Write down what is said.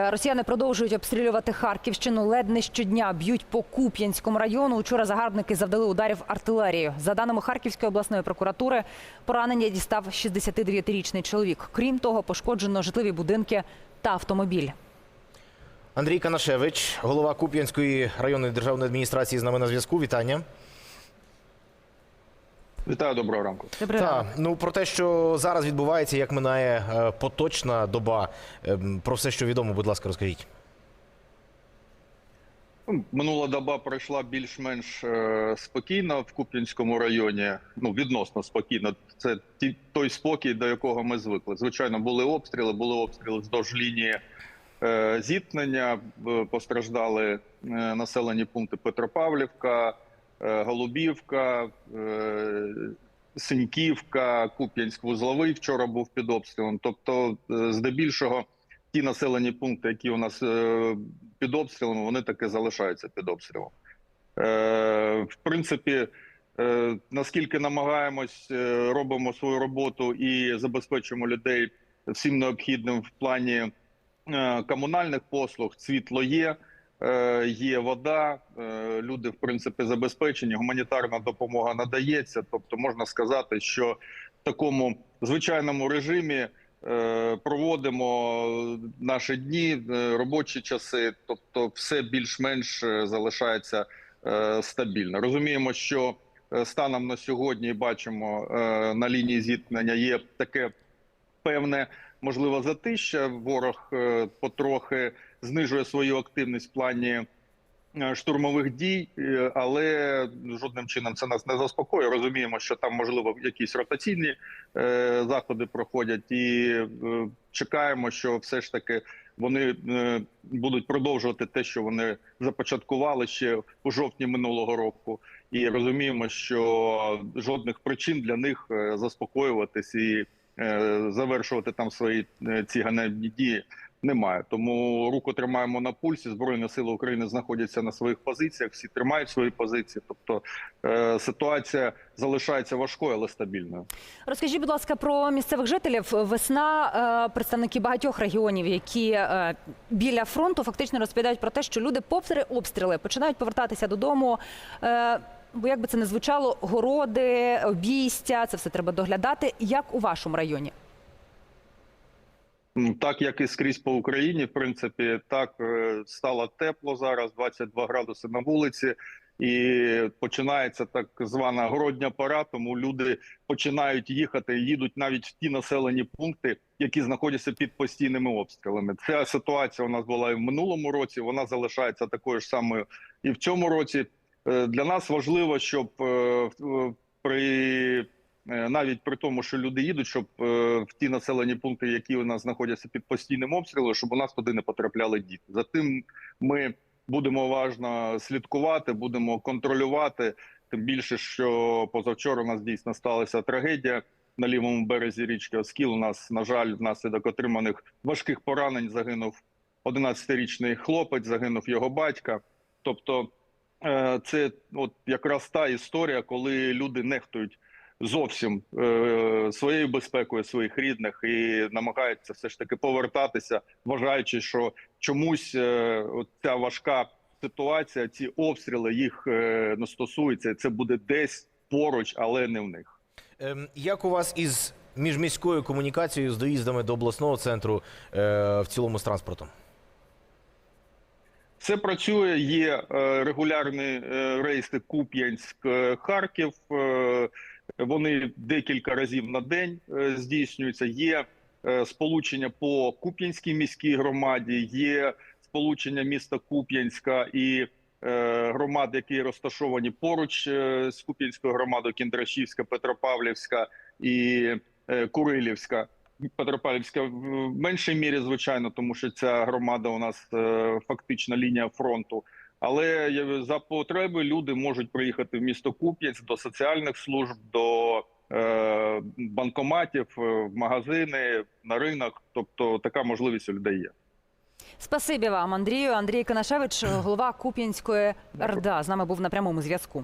Росіяни продовжують обстрілювати Харківщину. Ледь не щодня б'ють по Куп'янському району. Учора загарбники завдали ударів артилерією. За даними Харківської обласної прокуратури, поранення дістав 69-річний чоловік. Крім того, пошкоджено житлові будинки та автомобіль. Андрій Канашевич, голова Куп'янської районної державної адміністрації з нами на зв'язку. Вітання. Вітаю, доброго ранку. Так, ранок. ну про те, що зараз відбувається, як минає е, поточна доба, ем, про все, що відомо, будь ласка, розкажіть. Ну, Минула доба пройшла більш-менш е, спокійно в Куп'янському районі. Ну відносно спокійно. Це ті, той спокій, до якого ми звикли. Звичайно, були обстріли, були обстріли вздовж лінії е, зіткнення. е, Постраждали е, населені пункти Петропавлівка, е, Голубівка, е, Синьківка, Куп'янськ-Вузловий вчора був під обстрілом. Тобто, е, здебільшого, ті населені пункти, які у нас е, під обстрілом, вони таки залишаються під обстрілом. Е, в принципі, е, наскільки намагаємось, е, робимо свою роботу і забезпечуємо людей всім необхідним в плані е, комунальних послуг, світло є. Е, Є вода, е, люди в принципі забезпечені. Гуманітарна допомога надається. Тобто, можна сказати, що в такому звичайному режимі е, проводимо наші дні, робочі часи. Тобто, все більш-менш залишається стабільно. Розуміємо, що станом на сьогодні бачимо на лінії зіткнення є таке певне можливо затища. Ворог е, потрохи знижує свою активність в плані е, штурмових дій, е, але жодним чином це нас не заспокоює. Розуміємо, що там можливо якісь ротаційні заходи проходять, і чекаємо, що все ж таки вони будуть продовжувати те, що вони започаткували ще у жовтні минулого року, і розуміємо, що жодних причин для них заспокоюватись і завершувати там свої е, ці ганебні дії немає. Тому руку тримаємо на пульсі. Збройні сили України знаходяться на своїх позиціях. Всі тримають свої позиції. Тобто е, ситуація залишається важкою, але стабільною. Розкажіть, будь ласка, про місцевих жителів. Весна е, представники багатьох регіонів, які е, біля фронту фактично розповідають про те, що люди попри обстріли починають повертатися додому. Е, Бо як би це не звучало, городи, обійстя, це все треба доглядати. Як у вашому районі? Ну, Так як і скрізь по Україні, в принципі, так е, стало тепло зараз, 22 градуси на вулиці, і починається так звана городня пора. Тому люди починають їхати, їдуть навіть в ті населені пункти, які знаходяться під постійними обстрілами. Ця ситуація у нас була і в минулому році. Вона залишається такою ж самою і в цьому році. Е, Для нас важливо, щоб е, при Е, навіть при тому, що люди їдуть, щоб в ті населені пункти, які у нас знаходяться під постійним обстрілом, щоб у нас туди не потрапляли діти. За тим ми будемо уважно слідкувати, будемо контролювати. Тим більше, що позавчора у нас дійсно сталася трагедія на лівому березі річки Оскіл. У нас, на жаль, внаслідок отриманих важких поранень загинув 11-річний хлопець, загинув його батька. Тобто, це от якраз та історія, коли люди нехтують зовсім е, своєю безпекою своїх рідних і намагаються все ж таки повертатися, вважаючи, що чомусь е, ця важка ситуація, ці обстріли їх е, не стосуються. Це буде десь поруч, але не в них. Ем, Як у вас із міжміською комунікацією з доїздами до обласного центру е, в цілому з транспортом? Все працює. Є е, регулярні е, рейси Куп'янськ, е, Харків. Вони декілька разів на день здійснюються. Є сполучення по Куп'янській міській громаді, є сполучення міста Куп'янська і громад, які розташовані поруч з Куп'янською громадою, Кіндрашівська, Петропавлівська і Курилівська. Петропавлівська в меншій мірі, звичайно, тому що ця громада у нас е, фактично лінія фронту. Але е, за потреби люди можуть приїхати в місто Куп'янськ до соціальних служб, до е, банкоматів, е, в магазини, на ринок. Тобто така можливість у людей є. Спасибі вам, Андрію. Андрій Канашевич, голова Куп'янської РДА, з нами був на прямому зв'язку.